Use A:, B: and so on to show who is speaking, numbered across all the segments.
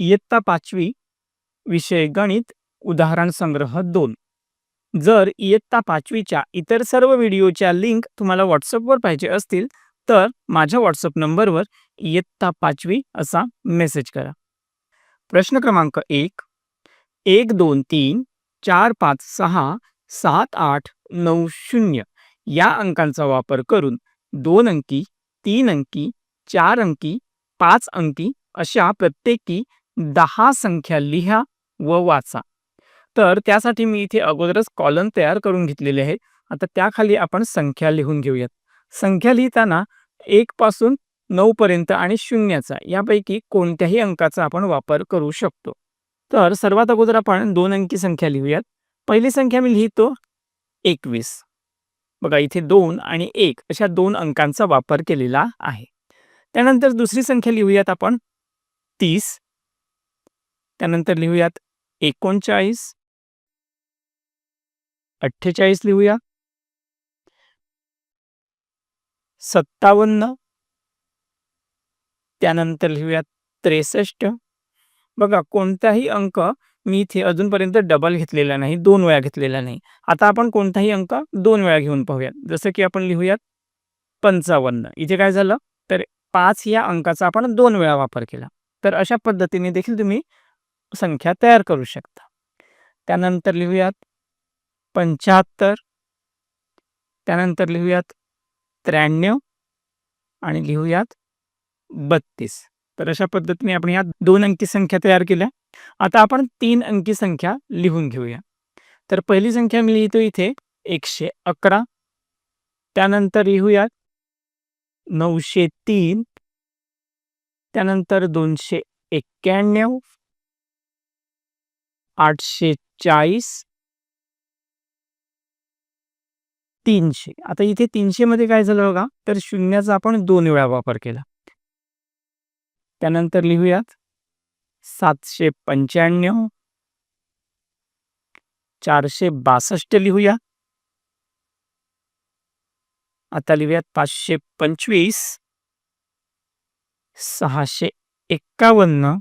A: इयत्ता पाचवी विषय गणित उदाहरण संग्रह दोन. जर इयत्ता पाचवीच्या इतर सर्व व्हिडिओच्या लिंक तुम्हाला व्हॉट्सअपवर पाहिजे असतील तर माझ्या व्हॉट्सअप नंबरवर इयत्ता पाचवी असा मेसेज करा. प्रश्न क्रमांक एक. एक दोन तीन चार पाच सहा सात आठ नऊ शून्य या अंकांचा वापर करून दोन अंकी तीन अंकी चार अंकी पाच अंकी अशा प्रत्येकी दहा संख्या लिहा व वाचा. तर त्यासाठी मी इथे अगोदरच कॉलम तयार करून घेतलेले आहे. आता त्याखाली आपण संख्या लिहून घेऊयात. संख्या लिहिताना एक पासून नऊ पर्यंत आणि शून्याचा यापैकी कोणत्याही अंकाचा आपण वापर करू शकतो. तर सर्वात अगोदर आपण दोन अंकी संख्या लिहूयात. पहिली संख्या मी लिहितो एकवीस. बघा इथे दोन आणि एक अशा दोन अंकांचा वापर केलेला आहे. त्यानंतर दुसरी संख्या लिहूयात आपण तीस. त्यानंतर लिहूयात एकोणचाळीस. अठ्ठेचाळीस लिहूया. सत्तावन्न. त्यानंतर लिहूयात त्रेसष्ट. बघा कोणताही अंक मी इथे अजूनपर्यंत डबल घेतलेला नाही दोन वेळा घेतलेला नाही. आता आपण कोणताही अंक दोन वेळा घेऊन पाहूयात. जसं की आपण लिहूयात पंचावन्न. इथे काय झालं? तर पाच या अंकाचा आपण दोन वेळा वापर केला. तर अशा पद्धतीने देखील तुम्ही संख्या तयार करू शकता. त्यानंतर लिहूयात पंच्याहत्तर. त्यानंतर लिहूयात त्र्याण्णव. आणि लिहूयात बत्तीस. तर अशा पद्धतीने आपण या दोन अंकी संख्या तयार केल्या. आता आपण तीन अंकी संख्या लिहून घेऊया. तर पहिली संख्या मी लिहितो इथे एकशे अकरा. त्यानंतर लिहूयात नऊशे तीन. त्यानंतर दोनशे एक्क्याण्णव. आठशे चाळीस तीनशे. आता इथे तीनशे मध्ये काय झालं बघा तर शून्याचा आपण दोन वेळा वापर केला. त्यानंतर लिहूयात. सातशे पंच्याण्णव चारशे बासष्ट लिहूया. आता लिहूयात पाचशे पंचवीस सहाशे एक्कावन्न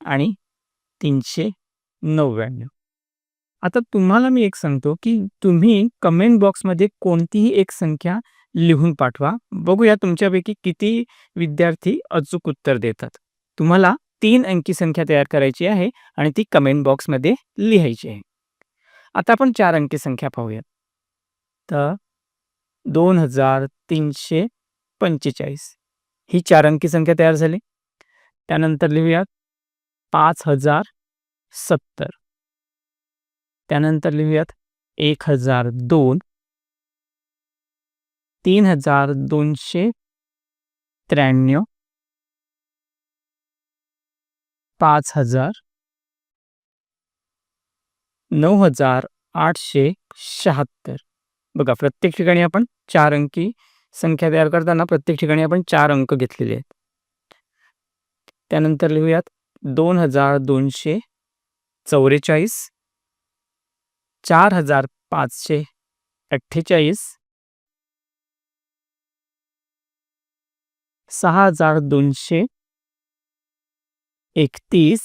A: आणि तीनशे नव्याण्णव. आता तुम्हाला मी एक सांगतो की तुम्ही कमेंट बॉक्समध्ये कोणतीही एक संख्या लिहून पाठवा. बघूया तुमच्यापैकी किती विद्यार्थी अचूक उत्तर देतात. तुम्हाला तीन अंकी संख्या तयार करायची आहे आणि ती कमेंट बॉक्समध्ये लिहायची आहे. आता आपण चार अंकी संख्या पाहूयात. तर दोन हजार तीनशे पंचेचाळीस. ही चार अंकी संख्या तयार झाली. त्यानंतर लिहूयात पाच हजार सत्तर. त्यानंतर लिहूयात एक हजार दोन. तीन हजार दोनशे त्र्याण्णव. पाच हजार नऊ हजार आठशे शहात्तर. बघा प्रत्येक ठिकाणी आपण चार अंकी संख्या तयार करताना प्रत्येक ठिकाणी आपण चार अंक घेतलेले आहेत. त्यानंतर लिहूयात दोन हजार दोनशे चौवेचाळीस चार हजार पाचशे अठ्ठेचाळीस सहा हजार दोनशे एकतीस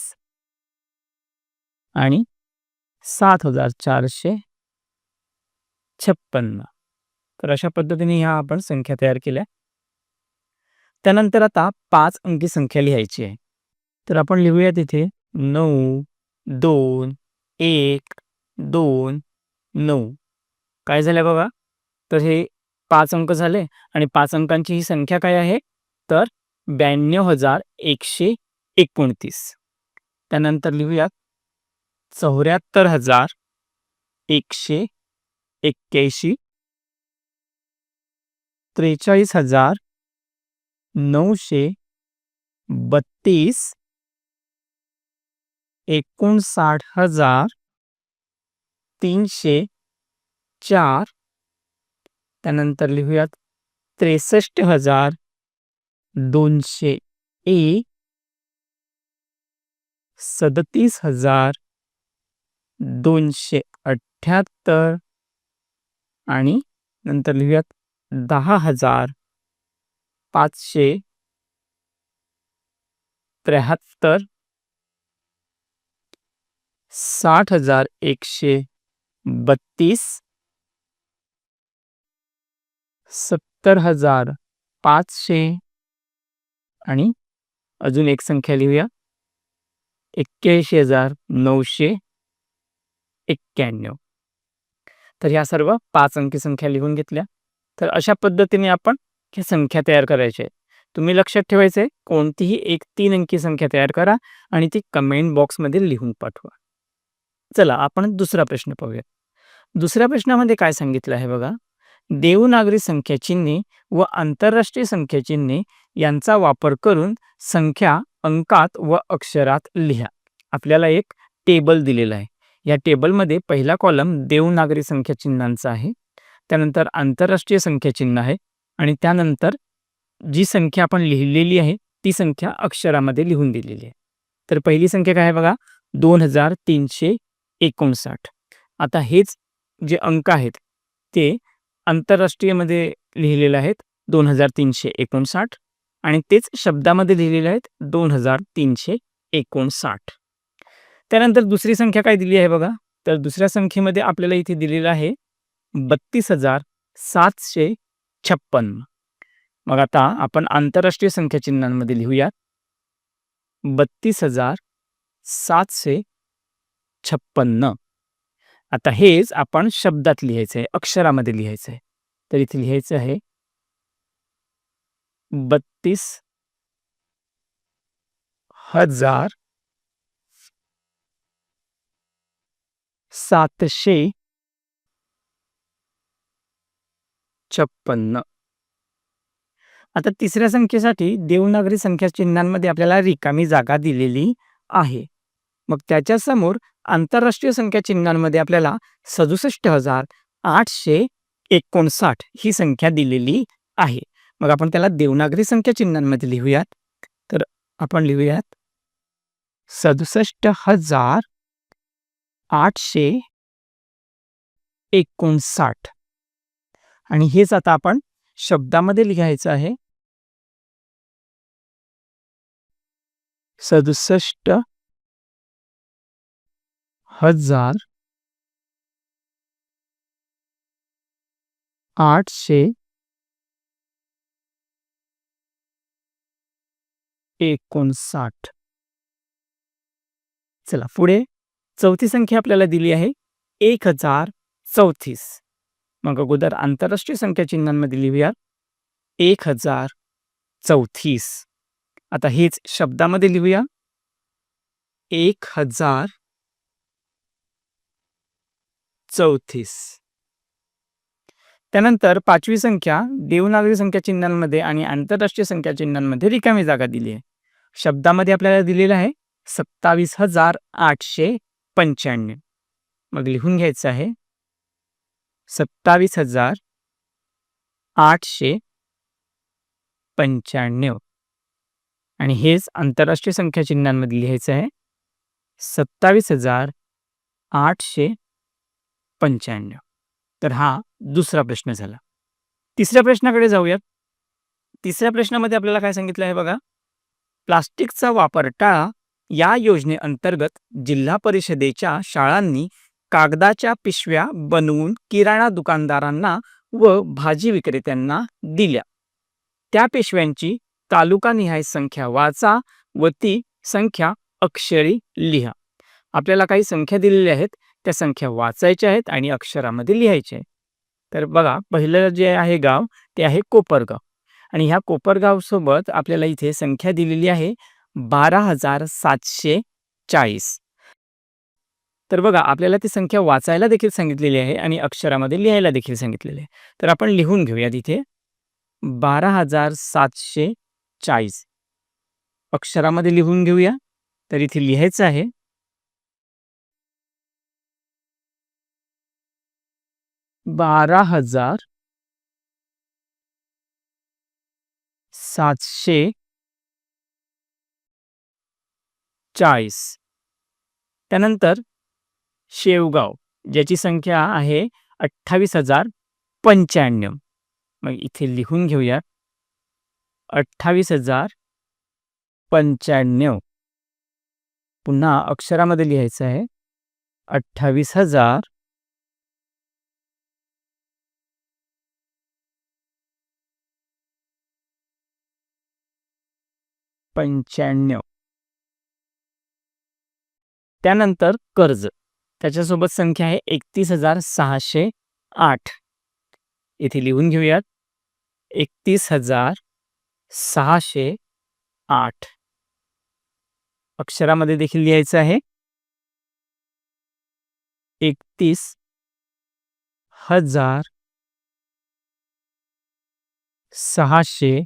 A: आणि सात हजार चारशे छप्पन्न. तर अशा पद्धतीने ह्या आपण संख्या तयार केल्या. त्यानंतर आता पाच अंकी संख्या लिहायची आहे. तर आपण लिहूया तिथे नऊ दोन एक दोन नऊ. काय झालं बघा? तर हे पाच अंक झाले आणि पाच अंकांची ही संख्या काय आहे? तर ब्याण्णव हजार एकशे एकोणतीस. त्यानंतर लिहूयात. चौऱ्याहत्तर हजार एकशे एक्क्याऐंशी. त्रेचाळीस हजार नऊशे बत्तीस. एकोणसाठ हजार तीनशे चार. त्यानंतर लिहूयात त्रेसष्ट हजार दोनशे एक. सदतीस हजार दोनशे अठ्ठ्याहत्तर. आणि नंतर लिहूयात दहा हजार पाचशे त्र्याहत्तर. साठ हजार एकशे बत्तीस. सत्तर हजार पाचशे. आणि अजून एक संख्या लिहूया. एक्क्याऐंशी हजार नऊशे एक्क्याण्णव. तर ह्या सर्व पाच अंकी संख्या लिहून घेतल्या. तर अशा पद्धतीने आपण ह्या संख्या तयार करायच्या आहेत. तुम्ही लक्षात ठेवायचं आहे कोणतीही एक तीन अंकी संख्या तयार करा आणि ती कमेंट बॉक्समध्ये लिहून पाठवा. चला आपण दुसरा प्रश्न पाहूया. दुसऱ्या प्रश्नामध्ये काय सांगितलं आहे बघा? देवनागरी संख्या चिन्हे व आंतरराष्ट्रीय संख्या चिन्हे यांचा वापर करून संख्या अंकात व अक्षरात लिहा. आपल्याला एक टेबल दिलेला आहे. या टेबलमध्ये पहिला कॉलम देवनागरी संख्या चिन्हांचा आहे. त्यानंतर आंतरराष्ट्रीय संख्या चिन्ह आहे आणि त्यानंतर जी संख्या आपण लिहिलेली आहे ती संख्या अक्षरामध्ये लिहून दिलेली आहे. तर पहिली संख्या काय आहे बघा? दोन हजार तीनशे एकोणसाठ. आता हेच जे अंक आहेत ते आंतरराष्ट्रीयमध्ये लिहिलेले आहेत दोन हजार तीनशे एकोणसाठ आणि तेच शब्दामध्ये लिहिलेले आहेत दोन हजार तीनशे एकोणसाठ. त्यानंतर दुसरी संख्या काय दिली आहे बघा? तर दुसऱ्या संख्येमध्ये आपल्याला इथे दिलेलं आहे बत्तीस हजार सातशे छप्पन्न मग आता आपण आंतरराष्ट्रीय संख्या चिन्हांमध्ये लिहूयात. बत्तीस हजार सातशे छप्पन्न. आता हेच आपण शब्दात लिहायचं आहे अक्षरामध्ये लिहायचं आहे तर इथे लिहायचं आहे बत्तीस हजार सातशे छप्पन्न. आता तिसऱ्या संख्येसाठी देवनागरी संख्या चिन्हांमध्ये आपल्याला रिकामी जागा दिलेली आहे. मग त्याच्यासमोर आंतरराष्ट्रीय संख्या चिन्हांमध्ये आपल्याला सदुसष्ट हजार आठशे एकोणसाठ ही संख्या दिलेली आहे. मग आपण त्याला देवनागरी संख्या चिन्हांमध्ये लिहूयात. तर आपण लिहूयात. सदुसष्ट हजार आठशे एकोणसाठ. आणि हेच आता आपण शब्दामध्ये लिहायचं आहे. सदुसष्ट हजार आठशे एकोणसाठ. चला पुढे चौथी संख्या आपल्याला दिली आहे. एक हजार चौतीस. मग अगोदर आंतरराष्ट्रीय संख्या चिन्हांमध्ये लिहूया. एक हजार चौतीस. आता हेच शब्दामध्ये लिहूया. एक हजार चौतीस. त्यानंतर पाचवी संख्या देवनागरी संख्या चिन्हांमध्ये आणि आंतरराष्ट्रीय संख्या चिन्हांमध्ये रिकामी जागा दिली आहे. शब्दामध्ये आपल्याला दिलेलं आहे सत्तावीस हजार आठशे पंच्याण्णव. मग लिहून घ्यायचं आहे सत्तावीस हजार आठशे पंच्याण्णव. आणि हेच आंतरराष्ट्रीय संख्या चिन्हांमध्ये लिहायचं आहे सत्तावीस हजार आठशे पंच्याण्णव. तर हा दुसरा प्रश्न झाला. तिसऱ्या प्रश्नाकडे जाऊयात. तिसऱ्या प्रश्नामध्ये आपल्याला काय सांगितलं आहे बघा? प्लास्टिकचा वापर टाळा या योजनेअंतर्गत जिल्हा परिषदेच्या शाळांनी कागदाच्या पिशव्या बनवून किराणा दुकानदारांना व भाजी विक्रेत्यांना दिल्या. त्या पिशव्यांची तालुकानिहाय संख्या वाचा व ती संख्या अक्षरी लिहा. आपल्याला काही संख्या दिलेल्या आहेत. त्या संख्या वाचायच्या आहेत आणि अक्षरामध्ये लिहायच्या आहेत. तर बघा पहिलं जे आहे गाव ते आहे कोपरगाव. आणि ह्या कोपरगावसोबत आपल्याला इथे संख्या दिलेली आहे बारा हजार सातशे चाळीस. तर बघा आपल्याला ती संख्या वाचायला देखील सांगितलेली आहे आणि अक्षरामध्ये लिहायला देखील सांगितलेली आहे. तर आपण लिहून घेऊया तिथे बारा हजार सातशे चाळीस. अक्षरामध्ये लिहून घेऊया. तर इथे लिहायचं आहे. बारा हजार सातशे चाळीस. त्यानंतर शेवगाव ज्याची संख्या आहे अठ्ठावीस हजार पंच्याण्णव. मग इथे लिहून घेऊया. अठ्ठावीस हजार पंच्याण्णव. पुन्हा अक्षरामध्ये लिहायचं आहे. अठ्ठावीस हजार पंच्याण्णव. त्यानंतर कर्ज. त्याच्यासोबत संख्या आहे एकतीस हजार सहाशे आठ. इथे लिहून घेऊयात. एकतीस हजार सहाशे आठ. अक्षरामध्ये देखील लिहायचं आहे. एकतीस हजार सहाशे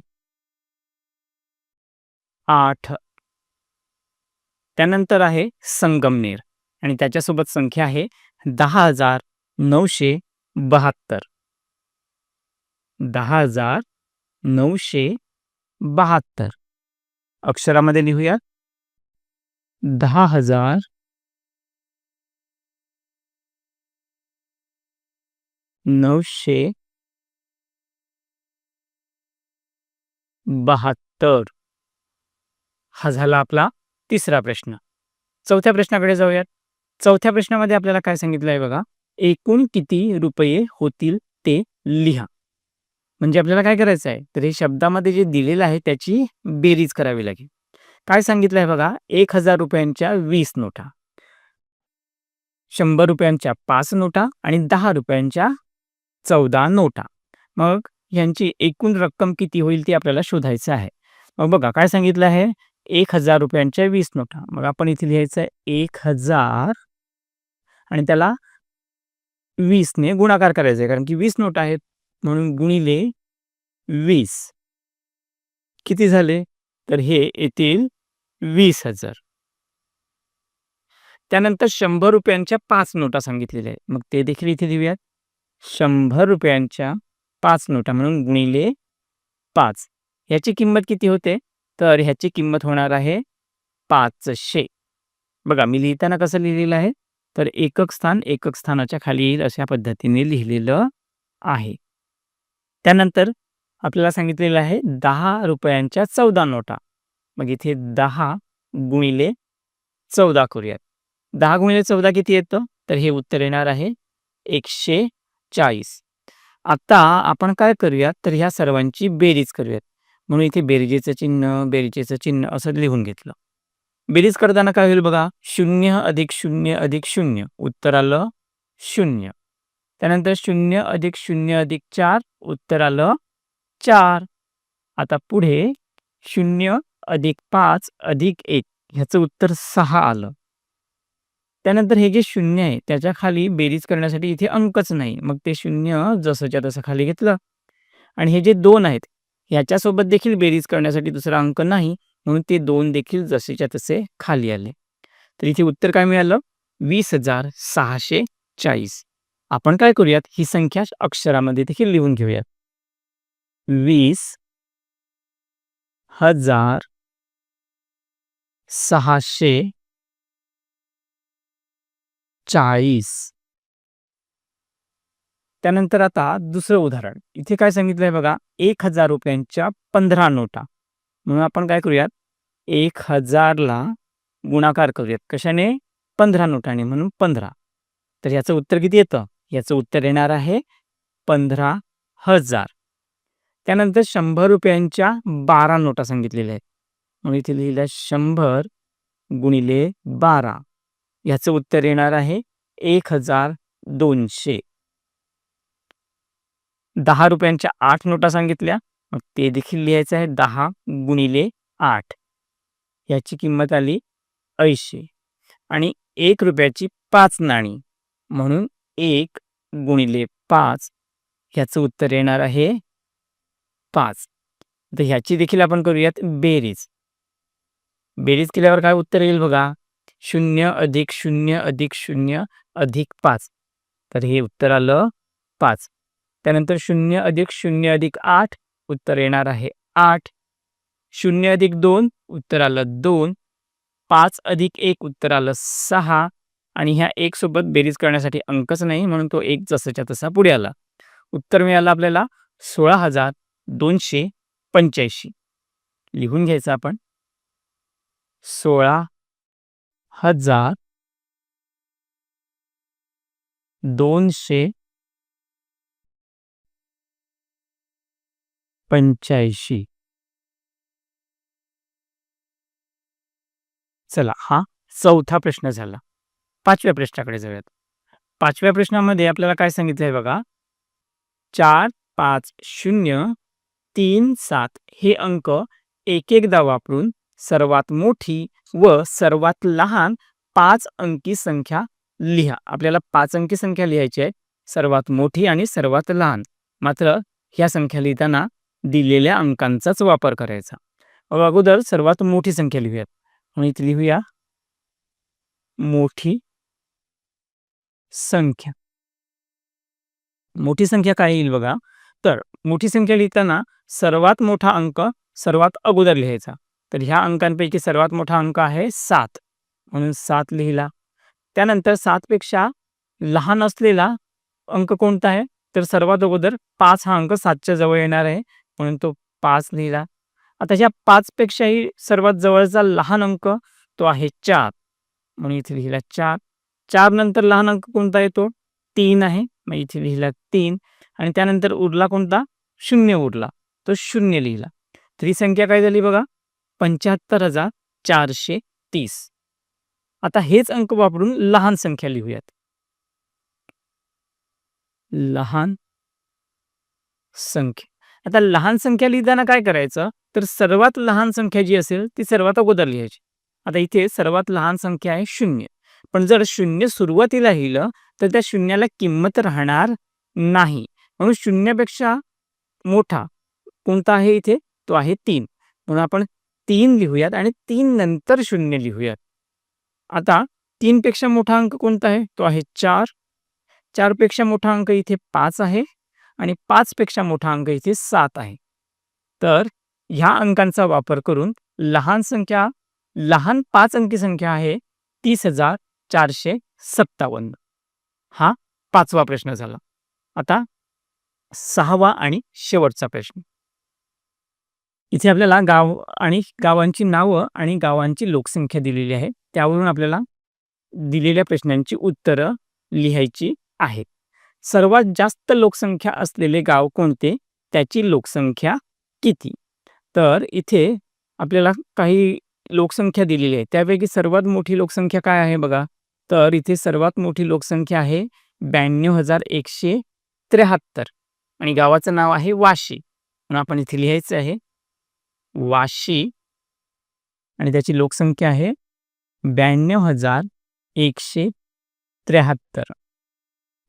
A: आठ. त्यानंतर आहे संगमनेर आणि त्याच्यासोबत संख्या आहे दहा हजार नऊशे बहात्तर. दहा हजार नऊशे बहात्तर. अक्षरामध्ये लिहूया दहा हजार नऊशे बहात्तर. हा झाला आपला तिसरा प्रश्न. चौथ्या प्रश्नाकडे जाऊयात. चौथ्या प्रश्नामध्ये आपल्याला काय सांगितलं आहे बघा एकूण किती रुपये होतील ते लिहा. म्हणजे आपल्याला काय करायचं आहे? तर हे शब्दामध्ये जे दिलेलं आहे त्याची बेरीज करावी लागेल. काय सांगितलं आहे बघा? एक हजार रुपयांच्या वीस नोटा. शंभर रुपयांच्या पाच नोटा आणि दहा रुपयांच्या चौदा नोटा. मग यांची एकूण रक्कम किती होईल ती आपल्याला शोधायचं आहे. मग बघा काय सांगितलं आहे? एक हजार रुपयांच्या वीस नोटा. मग आपण इथे लिहायचं एक हजार आणि त्याला वीसने गुणाकार करायचा आहे कारण की वीस नोट आहेत म्हणून गुणिले वीस. किती झाले? तर हे येतील वीस हजार. त्यानंतर शंभर रुपयांच्या पाच नोटा सांगितलेल्या आहेत. मग ते देखील इथे देऊयात शंभर रुपयांच्या पाच नोटा म्हणून गुणिले पाच. याची किंमत किती होते? तर ह्याची किंमत होणार आहे पाचशे. बघा मी लिहिताना कसं लिहिलेलं आहे? तर एकक स्थान एकक स्थानाच्या खाली येईल अशा पद्धतीने लिहिलेलं आहे. त्यानंतर आपल्याला सांगितलेलं आहे दहा रुपयांच्या चौदा नोटा. मग इथे दहा गुणिले चौदा करूयात. दहा गुणिले चौदा किती येतं? तर हे उत्तर येणार आहे एकशे चाळीस. आता आपण काय करूयात? तर ह्या सर्वांची बेरीज करूयात. म्हणून इथे बेरजेचं चिन्ह बेरजेचं चिन्ह असं लिहून घेतलं. बेरीज करताना काय होईल बघा? शून्य अधिक शून्य अधिक शून्य. उत्तर आलं शून्य. त्यानंतर शून्य अधिक शून्य अधिक चार. उत्तर आलं चार. आता पुढे शून्य अधिक पाच अधिक एक. ह्याचं उत्तर सहा आलं. त्यानंतर हे जे शून्य आहे त्याच्याखाली बेरीज करण्यासाठी इथे अंकच नाही. मग ते शून्य जसंच्या तसं खाली घेतलं. आणि हे जे दोन आहेत ह्याच्यासोबत देखील बेरीज करण्यासाठी दुसरा अंक नाही म्हणून ते दोन देखील जसेच्या तसे खाली आले. तर इथे उत्तर काय मिळालं? वीस हजार सहाशे चाळीस. आपण काय करूयात? ही संख्या अक्षरामध्ये देखील लिहून घेऊयात. वीस हजार सहाशे चाळीस. त्यानंतर आता दुसरं उदाहरण. इथे काय सांगितलंय बघा एक हजार रुपयांच्या पंधरा नोटा. म्हणून आपण काय करूयात? एक हजारला गुणाकार करूयात. कशाने? पंधरा नोटाने म्हणून पंधरा. तर याचं उत्तर किती येतं? याचं उत्तर येणार आहे पंधरा हजार. त्यानंतर शंभर रुपयांच्या बारा नोटा सांगितलेल्या आहेत. म्हणून इथे लिहिलं शंभर गुणिले बारा. याचं उत्तर येणार आहे एक हजार दोनशे. दहा रुपयांच्या आठ नोटा सांगितल्या. मग ते देखील लिहायचं आहे दहा गुणिले आठ. याची किंमत आली ऐंशी. आणि एक रुपयाची पाच नाणी. म्हणून एक गुणिले पाच ह्याचं उत्तर येणार आहे पाच. तर ह्याची देखील आपण करूयात बेरीज. बेरीज केल्यावर काय उत्तर येईल बघा? शून्य अधिक शून्य अधिक शून्य अधिक पाच. तर हे उत्तर आलं पाच. त्यानंतर शून्य अधिक शून्य अधिक आठ उत्तर येणार आहे. आठ. शून्य अधिक दोन उत्तर आलं दोन. पाच अधिक एक उत्तर आलं सहा. आणि ह्या एक सोबत बेरीज करण्यासाठी अंकच नाही म्हणून तो एक जसाच्या तसा पुढे आला. उत्तर मिळालं आपल्याला सोळा हजार दोनशे पंच्याऐंशी. लिहून घ्यायचं आपण. सोळा हजार दोनशे पंच्याऐंशी. चला हा चौथा प्रश्न झाला. पाचव्या प्रश्नाकडे जाऊयात. पाचव्या प्रश्नामध्ये आपल्याला काय सांगितलं आहे बघा? चार पाच शून्य तीन सात हे अंक एक एकदा वापरून सर्वात मोठी व सर्वात लहान पाच अंकी संख्या लिहा. आपल्याला पाच अंकी संख्या लिहायची आहे. सर्वात मोठी आणि सर्वात लहान. मात्र ह्या संख्या लिहिताना दिलेल्या अंकांचाच वापर करायचा. मग अगोदर सर्वात मोठी संख्या लिहूयात. म्हणून इथे लिहूया. मोठी संख्या. मोठी संख्या काय येईल बघा? तर मोठी संख्या लिहिताना सर्वात मोठा अंक सर्वात अगोदर लिहायचा. तर ह्या अंकांपैकी सर्वात मोठा अंक आहे सात. म्हणून सात लिहिला. त्यानंतर सातपेक्षा लहान असलेला अंक कोणता आहे? तर सर्वात अगोदर पाच हा अंक सातच्या जवळ येणार आहे. म्हणून तो पाच लिहिला. आता ह्या पाचपेक्षाही सर्वात जवळचा लहान अंक तो आहे चार. म्हणून इथे लिहिला चार. चार नंतर लहान अंक कोणता येतो? तीन आहे. मग इथे लिहिला तीन. आणि त्यानंतर उरला कोणता? शून्य उरला. तो शून्य लिहिला. तर ही संख्या काय झाली बघा? पंच्याहत्तर हजार चारशे तीस. आता हेच अंक वापरून लहान संख्या लिहूयात. लहान संख्या. आता लहान संख्या लिहिताना काय करायचं? तर सर्वात लहान संख्या जी असेल ती सर्वात अगोदर लिहायची. आता इथे सर्वात लहान संख्या आहे शून्य. पण जर शून्य सुरुवातीला लिहिलं तर त्या शून्याला किंमत राहणार नाही. म्हणून शून्यापेक्षा मोठा कोणता आहे इथे? तो आहे तीन. म्हणून आपण तीन लिहूयात आणि तीन नंतर शून्य लिहूयात. आता तीनपेक्षा मोठा अंक कोणता आहे? तो आहे चार. चारपेक्षा मोठा अंक इथे पाच आहे. आणि पाचपेक्षा मोठा अंक इथे सात आहे. तर ह्या अंकांचा वापर करून लहान संख्या लहान पाच अंकी संख्या आहे तीस हजार चारशे सत्तावन्न. हा पाचवा प्रश्न झाला. आता सहावा आणि शेवटचा प्रश्न. इथे आपल्याला गाव आणि गावांची नावं आणि गावांची लोकसंख्या दिलेली आहे. त्यावरून आपल्याला दिलेल्या प्रश्नांची उत्तरं लिहायची आहेत. सर्वात जास्त लोकसंख्या असलेले गाव कोणते? त्याची लोकसंख्या किती? तर इथे आपल्याला काही लोकसंख्या दिलेली आहे. त्यापैकी सर्वात मोठी लोकसंख्या काय आहे बघा? तर इथे सर्वात मोठी लोकसंख्या आहे ब्याण्णव हजार एकशे त्र्याहत्तर. आणि गावाचं नाव आहे वाशी. म्हणून आपण इथे लिहायचं आहे वाशी. आणि त्याची लोकसंख्या आहे ब्याण्णव हजार एकशे त्र्याहत्तर.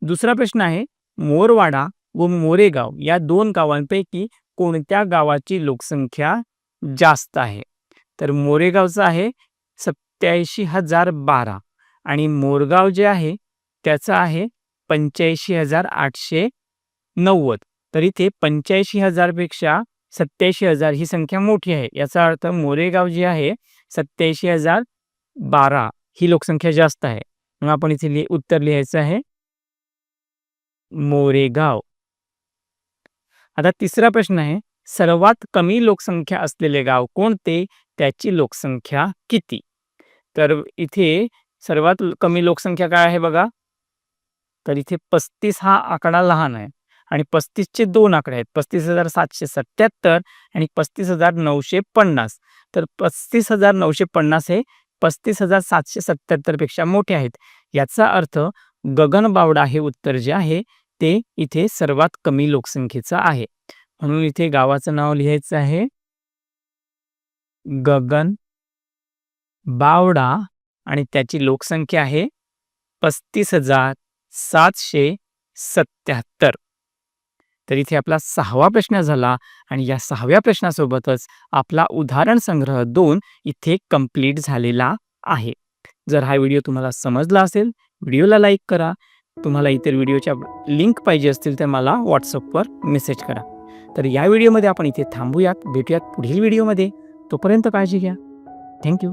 A: दुसरा प्रश्न आहे मोरवाडा व मोरेगाव या दोन गावांपैकी कोणत्या गावाची लोकसंख्या जास्त आहे? तर मोरेगावचं आहे सत्याऐंशी हजार बारा आणि मोरगाव जे आहे त्याचं आहे पंच्याऐंशी हजार आठशे नव्वद. तर इथे पंच्याऐंशी हजारपेक्षा सत्याऐंशी हजार ही संख्या मोठी आहे. याचा अर्थ मोरेगाव जे आहे सत्याऐंशी हजार बारा ही लोकसंख्या जास्त आहे. मग आपण इथे लि उत्तर लिहायचं आहे. मोरेगाव. आता तिसरा प्रश्न आहे सर्वात कमी लोकसंख्या असलेले गाव कोणते? त्याची लोकसंख्या किती? तर इथे सर्वात कमी लोकसंख्या काय आहे बघा? तर इथे पस्तीस हा आकडा लहान आहे आणि पस्तीसचे दोन आकडे आहेत. पस्तीस हजार सातशे सत्याहत्तर आणि पस्तीस हजार नऊशे पन्नास. तर पस्तीस हजार नऊशे पन्नास हे पस्तीस हजार सातशे सत्याहत्तरपेक्षा मोठे आहेत. याचा अर्थ गगनबावडा हे उत्तर जे आहे ते इथे सर्वात कमी लोकसंख्येचं आहे. म्हणून इथे गावाचं नाव लिहायचं आहे. गगन बावडा आणि त्याची लोकसंख्या आहे पस्तीस हजार सातशे सत्याहत्तर. तर इथे आपला सहावा प्रश्न झाला आणि या सहाव्या प्रश्नासोबतच आपला उदाहरण संग्रह दोन इथे कंप्लीट झालेला आहे. जर हा व्हिडिओ तुम्हाला समजला असेल व्हिडिओला लाईक करा तुम्हाला इतर व्हिडिओच्या लिंक पाहिजे असतील तर मला व्हॉट्सअपवर मेसेज करा. तर या व्हिडिओमध्ये आपण इथे थांबूयात भेटूयात पुढील व्हिडिओमध्ये. तोपर्यंत काळजी घ्या. थँक्यू